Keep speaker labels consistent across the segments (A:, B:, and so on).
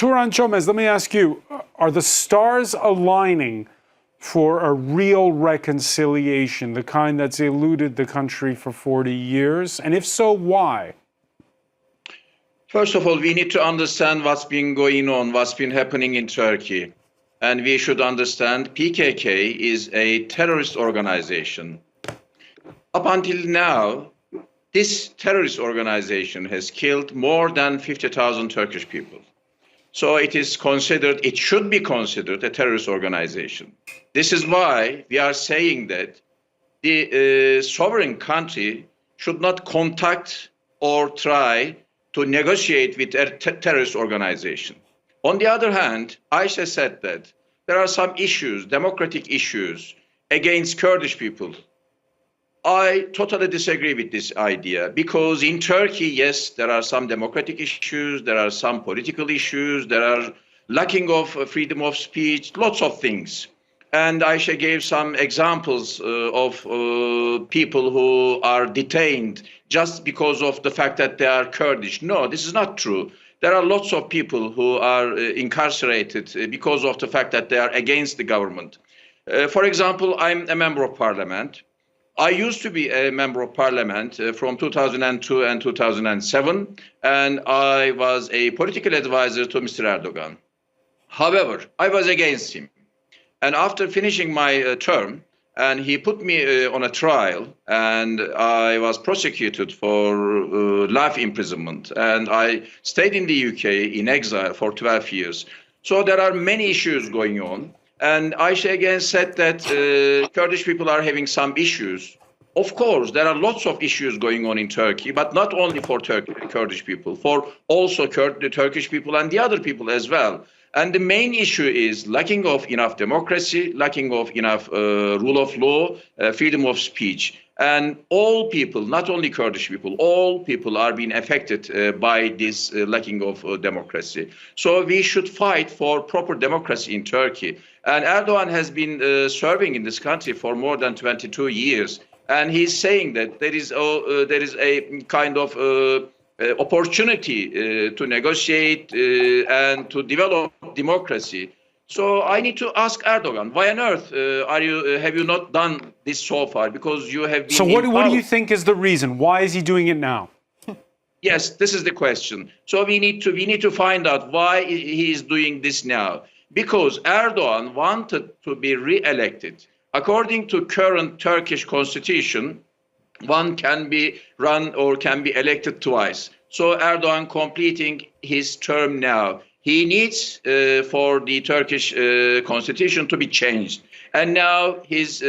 A: Turan Chomez, let me ask you are the stars aligning for a real reconciliation, the kind that's eluded the country for 40 years? And if so, why?
B: First of all, we need to understand what's been going on, what's been happening in Turkey. And we should understand PKK is a terrorist organization. Up until now, this terrorist organization has killed more than 50,000 Turkish people. So it is considered, it should be considered a terrorist organization. This is why we are saying that the uh, sovereign country should not contact or try to negotiate with a ter- terrorist organization. On the other hand, Aisha said that there are some issues, democratic issues, against Kurdish people. I totally disagree with this idea because in Turkey, yes, there are some democratic issues, there are some political issues, there are lacking of uh, freedom of speech, lots of things. And Aisha gave some examples uh, of uh, people who are detained just because of the fact that they are Kurdish. No, this is not true. There are lots of people who are uh, incarcerated uh, because of the fact that they are against the government. Uh, for example, I'm a member of parliament. I used to be a member of parliament uh, from 2002 and 2007, and I was a political advisor to Mr. Erdogan. However, I was against him. And after finishing my uh, term, and he put me uh, on a trial, and I was prosecuted for uh, life imprisonment. And I stayed in the UK in exile for 12 years. So there are many issues going on. And Aisha again said that uh, Kurdish people are having some issues. Of course, there are lots of issues going on in Turkey, but not only for Kurdish people, for also Kur- the Turkish people and the other people as well. And the main issue is lacking of enough democracy, lacking of enough uh, rule of law, uh, freedom of speech. And all people, not only Kurdish people, all people are being affected uh, by this uh, lacking of uh, democracy. So we should fight for proper democracy in Turkey. And Erdogan has been uh, serving in this country for more than 22 years. And he's saying that there is, uh, there is a kind of uh, uh, opportunity uh, to negotiate uh, and to develop democracy. So I need to ask Erdogan, why on earth uh, are you uh, have you not done this so far? Because you have been.
A: So, what, what do you think is the reason? Why is he doing it now?
B: Yes, this is the question. So we need to we need to find out why he is doing this now. Because Erdogan wanted to be re-elected. According to current Turkish constitution, one can be run or can be elected twice. So Erdogan completing his term now. He needs uh, for the Turkish uh, constitution to be changed. And now his uh,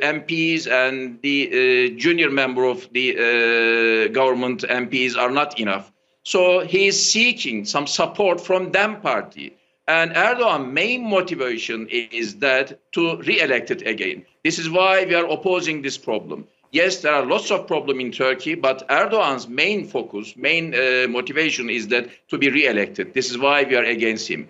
B: MPs and the uh, junior member of the uh, government MPs are not enough. So he is seeking some support from them party. And Erdogan main motivation is that to re-elect it again. This is why we are opposing this problem. Yes, there are lots of problems in Turkey, but Erdogan's main focus, main uh, motivation is that to be re-elected. This is why we are against him.